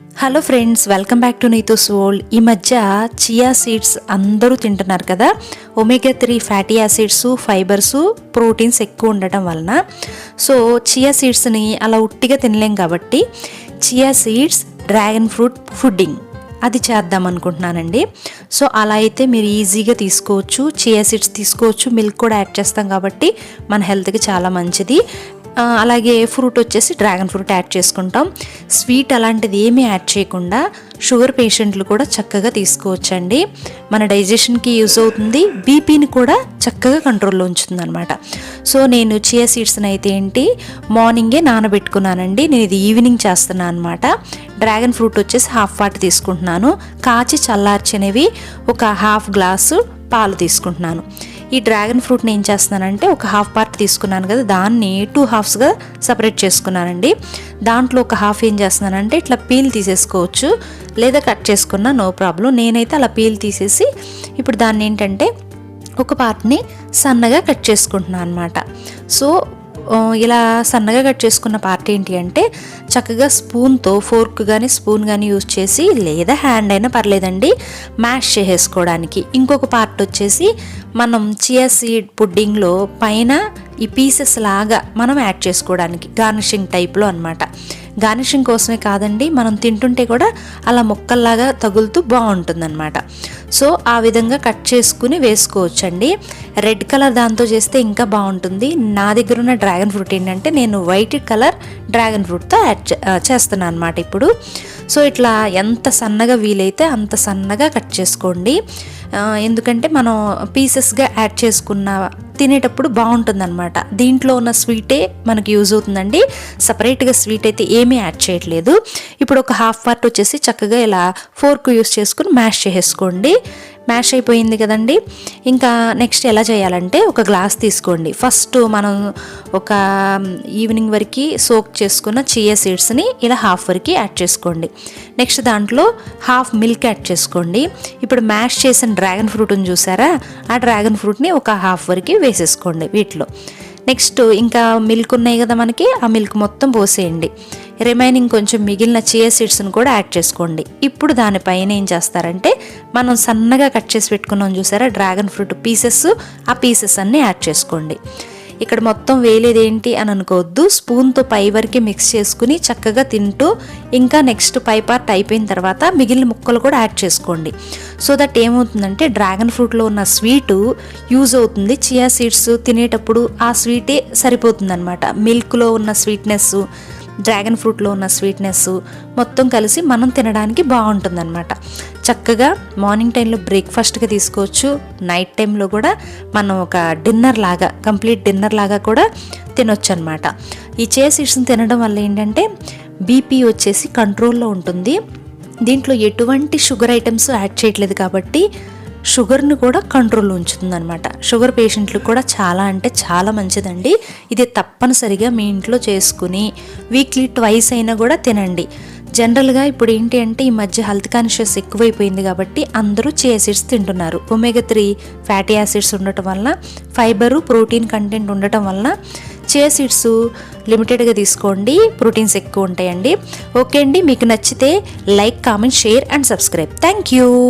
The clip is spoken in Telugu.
Hello friends welcome back to నీతోస్ world ఈ మధ్య చియా సీడ్స్ అందరూ తింటున్నారు కదా. Omega three fatty acids fibers proteins ఎక్కువ ఉండటం వలన. సో చియా సీడ్స్ని అలా ఉట్టిగా తినలేం కాబట్టి chia seeds dragon fruit pudding అది చేద్దాం అనుకుంటున్నానండి. సో అలా అయితే మీరు ఈజీగా తీసుకోవచ్చు చియా సీడ్స్ తీసుకోవచ్చు మిల్క్ కూడా యాడ్ చేస్తాం కాబట్టి మన హెల్త్కి చాలా మంచిది. అలాగే ఫ్రూట్ వచ్చేసి డ్రాగన్ ఫ్రూట్ యాడ్ చేసుకుంటాం. స్వీట్ అలాంటిది ఏమీ యాడ్ చేయకుండా షుగర్ పేషెంట్లు కూడా చక్కగా తీసుకోవచ్చండి. మన డైజెషన్కి యూజ్ అవుతుంది. బీపీని కూడా చక్కగా కంట్రోల్లో ఉంచుతుంది అనమాట సో నేను చియా సీడ్స్ని అయితే ఏంటి మార్నింగే నానబెట్టుకున్నానండి. నేను ఇది ఈవినింగ్ చేస్తున్నాను అనమాట డ్రాగన్ ఫ్రూట్ వచ్చేసి హాఫ్ వాట్ తీసుకుంటున్నాను. కాచి చల్లార్చినవి ఒక హాఫ్ గ్లాసు పాలు తీసుకుంటున్నాను. ఈ డ్రాగన్ ఫ్రూట్ని ఏం చేస్తున్నానంటే ఒక హాఫ్ పార్ట్ తీసుకున్నాను కదా దాన్ని టూ హాఫ్స్గా సపరేట్ చేసుకున్నానండి. దాంట్లో ఒక హాఫ్ ఏం చేస్తున్నానంటే ఇట్లా పీల్ తీసేసుకోవచ్చు లేదా కట్ చేసుకున్నా నో ప్రాబ్లం నేనైతే అలా పీల్ తీసేసి ఇప్పుడు దాన్ని ఏంటంటే ఒక పార్ట్ని సన్నగా కట్ చేసుకుంటున్నాను అనమాట సో ఇలా సన్నగా కట్ చేసుకున్న పార్ట్ ఏంటి అంటే చక్కగా స్పూన్తో ఫోర్క్ కానీ స్పూన్ కానీ యూజ్ చేసి లేదా హ్యాండ్ అయినా పర్లేదండి మ్యాష్ చేసేసుకోవడానికి. ఇంకొక పార్ట్ వచ్చేసి మనం చియా సీడ్ పుడ్డింగ్లో పైన ఈ పీసెస్ లాగా మనం యాడ్ చేసుకోవడానికి గార్నిషింగ్ టైప్లో అనమాట గార్నిషింగ్ కోసమే కాదండి మనం తింటుంటే కూడా అలా ముక్కల్లాగా తగులుతూ బాగుంటుందన్నమాట. సో ఆ విధంగా కట్ చేసుకుని వేసుకోవచ్చండి. రెడ్ కలర్ దాంతో చేస్తే ఇంకా బాగుంటుంది. నా దగ్గర ఉన్న డ్రాగన్ ఫ్రూట్ ఏంటంటే నేను వైట్ కలర్ డ్రాగన్ ఫ్రూట్తో యాడ్ చేస్తున్నాను అనమాట ఇప్పుడు. సో ఇట్లా ఎంత సన్నగా వీలైతే అంత సన్నగా కట్ చేసుకోండి. ఎందుకంటే మనం పీసెస్గా యాడ్ చేసుకున్న తినేటప్పుడు బాగుంటుందన్నమాట. దీంట్లో ఉన్న స్వీటే మనకి యూజ్ అవుతుందండి. సపరేట్గా స్వీట్ అయితే ఏమీ యాడ్ చేయట్లేదు. ఇప్పుడు ఒక హాఫ్ పార్ట్ వచ్చేసి చక్కగా ఇలా ఫోర్క్ యూస్ చేసుకుని మ్యాష్ చేసేసుకోండి. మ్యాష్ అయిపోయింది కదండి. ఇంకా నెక్స్ట్ ఎలా చేయాలంటే ఒక గ్లాస్ తీసుకోండి. ఫస్ట్ మనం ఒక ఈవినింగ్ వరకు సోక్ చేసుకున్న చియా సీడ్స్ని ఇలా హాఫ్ వరకు యాడ్ చేసుకోండి. నెక్స్ట్ దాంట్లో హాఫ్ మిల్క్ యాడ్ చేసుకోండి. ఇప్పుడు మ్యాష్ చేసిన డ్రాగన్ ఫ్రూట్ని చూసారా? ఆ డ్రాగన్ ఫ్రూట్ని ఒక హాఫ్ వరకు వేసేసుకోండి వీటిలో. నెక్స్ట్ ఇంకా మిల్క్ ఉన్నాయి కదా మనకి ఆ మిల్క్ మొత్తం పోసేయండి. రిమైనింగ్ కొంచెం మిగిలిన చియా సీడ్స్ని కూడా యాడ్ చేసుకోండి. ఇప్పుడు దానిపైన ఏం చేస్తారంటే మనం సన్నగా కట్ చేసి పెట్టుకున్నాం చూసారా డ్రాగన్ ఫ్రూట్ పీసెస్ ఆ పీసెస్ అన్నీ యాడ్ చేసుకోండి. ఇక్కడ మొత్తం వేలేదేంటి అని అనుకోవద్దు. స్పూన్తో పై వరకే మిక్స్ చేసుకుని చక్కగా తింటూ ఇంకా నెక్స్ట్ పై పార్ట్ అయిపోయిన తర్వాత మిగిలిన ముక్కలు కూడా యాడ్ చేసుకోండి. సో దట్ ఏమవుతుందంటే డ్రాగన్ ఫ్రూట్లో ఉన్న స్వీటు యూజ్ అవుతుంది. చియా సీడ్స్ తినేటప్పుడు ఆ స్వీటే సరిపోతుంది అనమాట మిల్క్లో ఉన్న స్వీట్నెస్ డ్రాగన్ ఫ్రూట్లో ఉన్న స్వీట్నెస్ మొత్తం కలిసి మనం తినడానికి బాగుంటుందన్నమాట. చక్కగా మార్నింగ్ టైంలో బ్రేక్ఫాస్ట్గా తీసుకోవచ్చు. నైట్ టైంలో కూడా మనం ఒక డిన్నర్ లాగా కంప్లీట్ డిన్నర్ లాగా కూడా తినొచ్చు అనమాట ఈ చే సీడ్స్ని తినడం వల్ల ఏంటంటే బీపీ వచ్చేసి కంట్రోల్లో ఉంటుంది. దీంట్లో ఎటువంటి షుగర్ ఐటమ్స్ యాడ్ చేయట్లేదు కాబట్టి షుగర్ని కూడా కంట్రోల్లో ఉంచుతుంది అనమాట షుగర్ పేషెంట్లకు కూడా చాలా అంటే చాలా మంచిదండి. ఇది తప్పనిసరిగా మీ ఇంట్లో చేసుకుని వీక్లీ ట్వైస్ అయినా కూడా తినండి. జనరల్గా ఇప్పుడు ఏంటి అంటే ఈ మధ్య హెల్త్ కాన్షియస్ ఎక్కువైపోయింది కాబట్టి అందరూ చియా తింటున్నారు. ఒమేగా త్రీ ఫ్యాటీ యాసిడ్స్ ఉండటం వలన ఫైబరు ప్రోటీన్ కంటెంట్ ఉండటం వలన చియా లిమిటెడ్గా తీసుకోండి. ప్రోటీన్స్ ఎక్కువ ఉంటాయండి. ఓకే అండి. మీకు నచ్చితే like comment share and subscribe. Thank you.